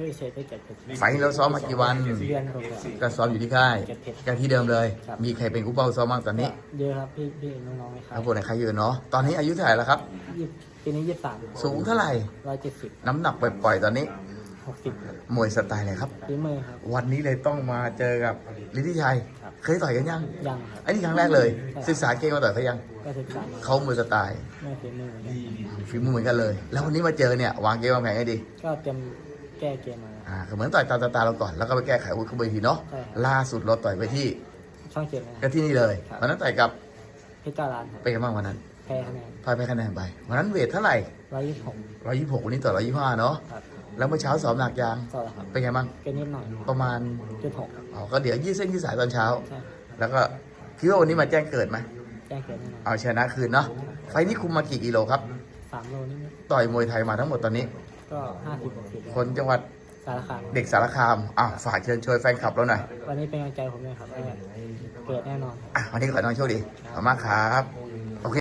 พื่อเชฟไปเก็บเพชรไฟล์เราซ้อมมากี่วัน เดือนกว่าก็ซ้อมอยู่ที่ค่ายเก็บเพชรก็ที่เดิมเลย ครับ มีใครเป็นคู่เป้าซ้อมบ้างตอนนี้เยอะครับพี่พี่น้องๆไหมคครัรับบผมในใครอยู่เนาะตอนนี้อายุเท่าไหร่แล้วครับ ยี่สิบปีนี้ยี่สิบสามสูงเท่าไหร่ ร้อยเจ็ดสิบน้ำหนักปล่อยๆตอนนี้หกสิบมวยสไตล์อะไรครับ ฝีมือครับ วันนี้เลยต้องมาเจอกับลิทธิชัย ครับ เคยต่อยกันยังยังครับ อันนี้ครั้งแรกเลยศึกษาเกมมาต่อยเขายังก็ศึกษามาเขามวยสไตล์ไม่ฝีมือเหมือนกันฝีมือเหมือนกันเลย แล้ววันนี้มาเจอเนี่ยวางเกมวางแผนให้ดี ก็เตรียม แก้เกมมา อ่าคือเหมือนต่อยตามสไตล์เราก่อนแล้วก็ไปแก้ไขอาวุ้ขึ้นไปทีเนาะใช่ครับ ล่าสุดเราต่อยไปที่ช่องเจ็ดนะคก็รับ ที่นี่เลยครับ วันนั้นต่อยกับเพชรเก้าล้านครับเป็นไงบ้างวันนั้นแพ้คะแนนพายไปคะแนนไปวันนั้นเวทเท่าไหร่ร้อยยี่สิบหกร้อยยี่สิบหกวันนี้ต่อร้อยยี่สิบห้าเนาะครับแล้วเมื่อเช้าสอบหนักยางก็แล้วครับเป็นไงบ้างเกินนิดหน่อยประมาณจุดหกครับอ๋อก็เดี๋ยวยืดเส้นยืดสายตอนเช้า ใช่แล้วก็คิดว่าวันนี้มาแจ้งเกิดไหมแจ้งเกิดแน่นอนเอาชนะคืนเนาะไฟล์นี้คุมมากี่กิโลครับ สามโลนี่ต่อยมวยไทยมาทั้งหมดตอนนี้ ก็ห้าสิบหกสิบคนจังหวัดสารคามเด็กสารคามอะฝากเชิญชวนแฟนคลับเราหน่อยวันนี้เป็นกำลังใจผมด้วยครับว่าเกิดแน่นอนครับ อะวันนี้ขอให้น้องโชคดีขอบคุณมากครับ